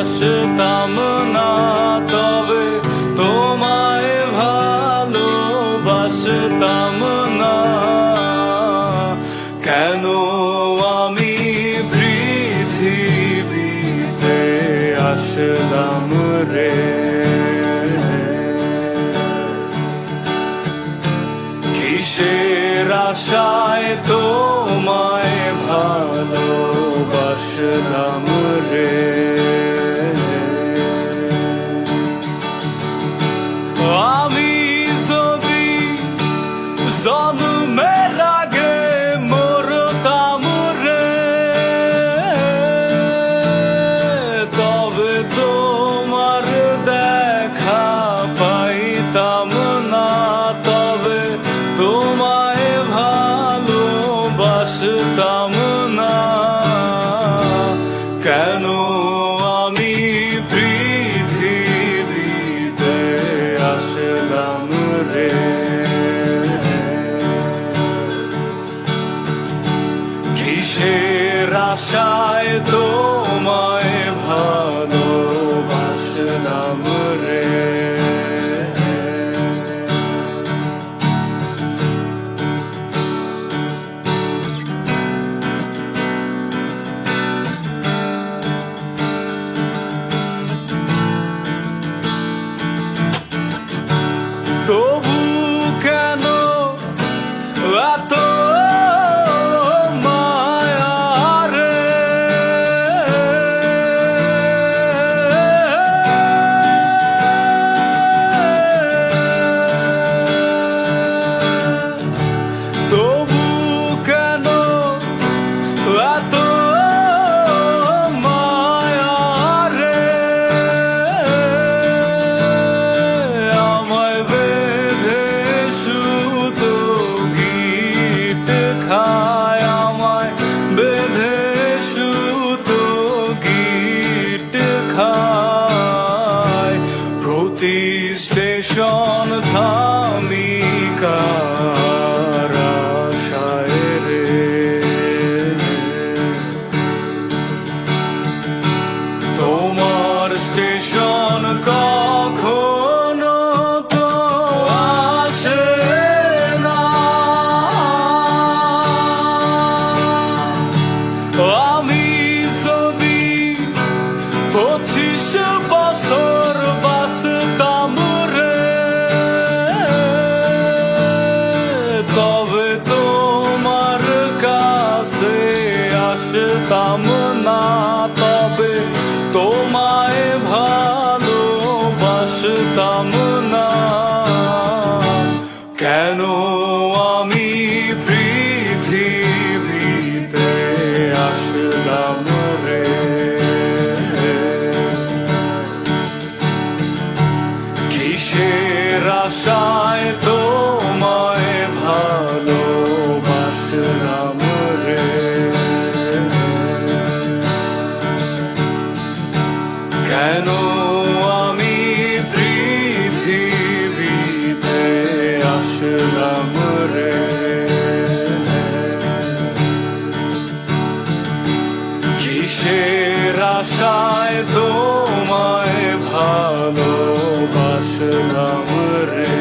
আসতাম না, তবে তোমায় ভালোবাসতাম না। কেন আমি পৃথিবীতে আসলাম রে? কিসের আশায় তোমায় ভালোবাসলাম রে? saw আশায় তো আমি পৃথিবীতে আসলাম রে। কিসের আশায় তো আশায় তোমায় ভালোবাসলাম রে।